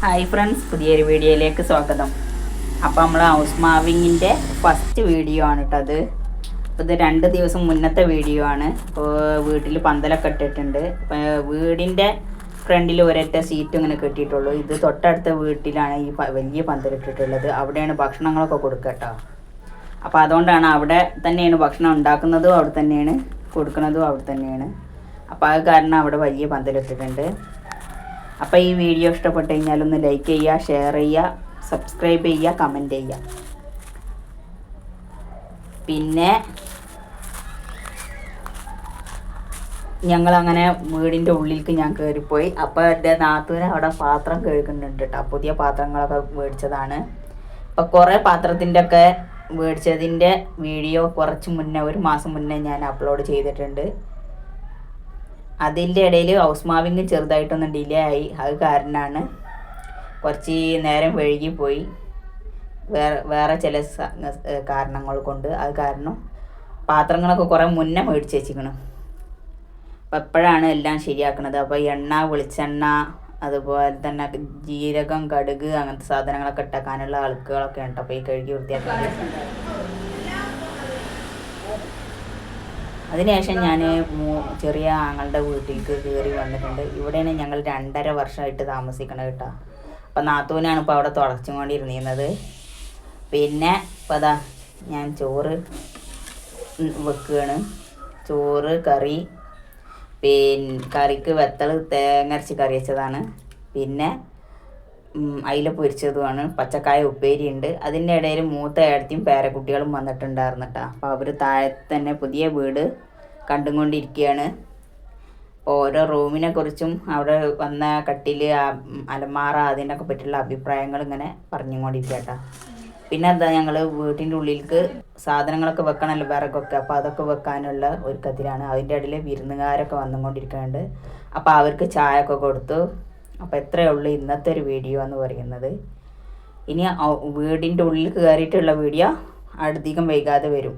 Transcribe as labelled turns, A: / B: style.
A: Hi friends പുതിയൊരു വീഡിയോയിലേക്ക് സ്വാഗതം. അപ്പോൾ നമ്മൾ ഹൗസ് മാവിങ്ങിന്റെ ഫസ്റ്റ് വീഡിയോ ആണ് കേട്ടോ അത്. അപ്പോൾ ഇത് രണ്ട് ദിവസം മുന്നത്തെ വീഡിയോ ആണ്. ഇപ്പോൾ വീട്ടിൽ പന്തലൊക്കെ ഇട്ടിട്ടുണ്ട്. അപ്പോൾ വീടിന്റെ ഫ്രണ്ടിൽ ഒരൊറ്റ സീറ്റ് ഇങ്ങനെ കെട്ടിയിട്ടുള്ളൂ. ഇത് തൊട്ടടുത്ത വീട്ടിലാണ് ഈ വലിയ വലിയ പന്തലിട്ടിട്ടുള്ളത് അവിടെയാണ് ഭക്ഷണങ്ങളൊക്കെ കൊടുക്കുക കേട്ടോ അപ്പോൾ അതുകൊണ്ടാണ് അവിടെ തന്നെയാണ് ഭക്ഷണം ഉണ്ടാക്കുന്നതും അവിടെ തന്നെയാണ് കൊടുക്കുന്നതും അവിടെ തന്നെയാണ്. അപ്പോൾ അത് കാരണം അവിടെ വലിയ പന്തലിട്ടിട്ടുണ്ട് അപ്പോൾ ഈ വീഡിയോ ഇഷ്ടപ്പെട്ട് കഴിഞ്ഞാൽ ഒന്ന് ലൈക്ക് ചെയ്യുക ഷെയർ ചെയ്യുക സബ്സ്ക്രൈബ് ചെയ്യുക കമന്റ് ചെയ്യുക. പിന്നെ ഞങ്ങളങ്ങനെ വീടിന്റെ ഉള്ളിലേക്ക് ഞാൻ കയറിപ്പോയി അപ്പോൾ എന്റെ നാത്തൂന് അവിടെ പാത്രം കഴുകുന്നുണ്ട് കേട്ടോ പുതിയ പാത്രങ്ങളൊക്കെ മേടിച്ചതാണ്. അപ്പോൾ കുറേ പാത്രത്തിന്റെ ഒക്കെ മേടിച്ചതിന്റെ വീഡിയോ കുറച്ച് മുന്നേ ഒരു മാസം മുന്നേ ഞാൻ അപ്ലോഡ് ചെയ്തിട്ടുണ്ട്. അതിന്റെ ഇടയിൽ ഹൗസ് മാവിങ് ചെറുതായിട്ടൊന്ന് ഡിലേ ആയി. അത് കാരണമാണ് കുറച്ച് നേരം വൈകിപ്പോയി വേറെ വേറെ ചില കാരണങ്ങൾ കൊണ്ട്. അത് കാരണം പാത്രങ്ങളൊക്കെ കുറേ മുന്നേ മേടിച്ച് വെച്ചിരിക്കണം. അപ്പം എപ്പോഴാണ് എല്ലാം ശരിയാക്കുന്നത് അപ്പോൾ എണ്ണ വെളിച്ചെണ്ണ അതുപോലെ തന്നെ ജീരകം കടുക് അങ്ങനത്തെ സാധനങ്ങളൊക്കെ ഇട്ടാക്കാനുള്ള ആൾക്കുകളൊക്കെ ഉണ്ട് അപ്പോൾ ഈ കഴുകി വൃത്തിയാക്കാൻ അതിനുശേഷം ഞാൻ ചെറിയ ആങ്ങളുടെ വീട്ടിലേക്ക് കയറി വന്നിട്ടുണ്ട്. ഇവിടെയാണ് ഞങ്ങൾ രണ്ടര വർഷമായിട്ട് താമസിക്കണത് കേട്ടോ. അപ്പം നാത്തൂനാണ് ഇപ്പോൾ അവിടെ തുടച്ചും കൊണ്ടിരുന്നിരുന്നത് പിന്നെ ഇപ്പം അതാ ഞാൻ ചോറ് വെക്കുകയാണ് ചോറ് കറി പിന്നെ കറിക്ക് വെത്തൽ തേങ്ങരച്ച് കറി വെച്ചതാണ്. പിന്നെ അയില പൊരിച്ചതുമാണ്. പച്ചക്കായ ഉപ്പേരി ഉണ്ട്. അതിന്റെ ഇടയിൽ മൂത്ത ഏടത്തിയും പേരക്കുട്ടികളും വന്നിട്ടുണ്ടായിരുന്നു അപ്പോൾ അവർ താഴെ തന്നെ പുതിയ വീട് കണ്ടുകൊണ്ടിരിക്കുകയാണ്. കൊണ്ടിരിക്കുകയാണ് ഓരോ റൂമിനെ കുറിച്ചും അവിടെ വന്ന കട്ടിൽ അലമാറ അതിനൊക്കെ പറ്റിയുള്ള അഭിപ്രായങ്ങൾ ഇങ്ങനെ പറഞ്ഞുകൊണ്ടിരിക്കുക കേട്ടോ പിന്നെ എന്താ ഞങ്ങൾ വീട്ടിന്റെ ഉള്ളിലേക്ക് സാധനങ്ങളൊക്കെ വെക്കണമല്ലോ വിറകൊക്കെ അപ്പോൾ അതൊക്കെ വെക്കാനുള്ള ഒരുക്കത്തിലാണ്. അതിന്റെ ഇടയിൽ വിരുന്നുകാരൊക്കെ വന്നുകൊണ്ടിരിക്കുന്നുണ്ട്. അപ്പോൾ അവർക്ക് ചായ ഒക്കെ കൊടുത്തു. അപ്പോൾ എത്രയേ ഉള്ളൂ ഇന്നത്തെ ഒരു വീഡിയോ എന്ന് പറയുന്നത്. ഇനി വീടിന്റെ ഉള്ളിൽ കയറിയിട്ടുള്ള വീഡിയോ അധികം വൈകാതെ വരും.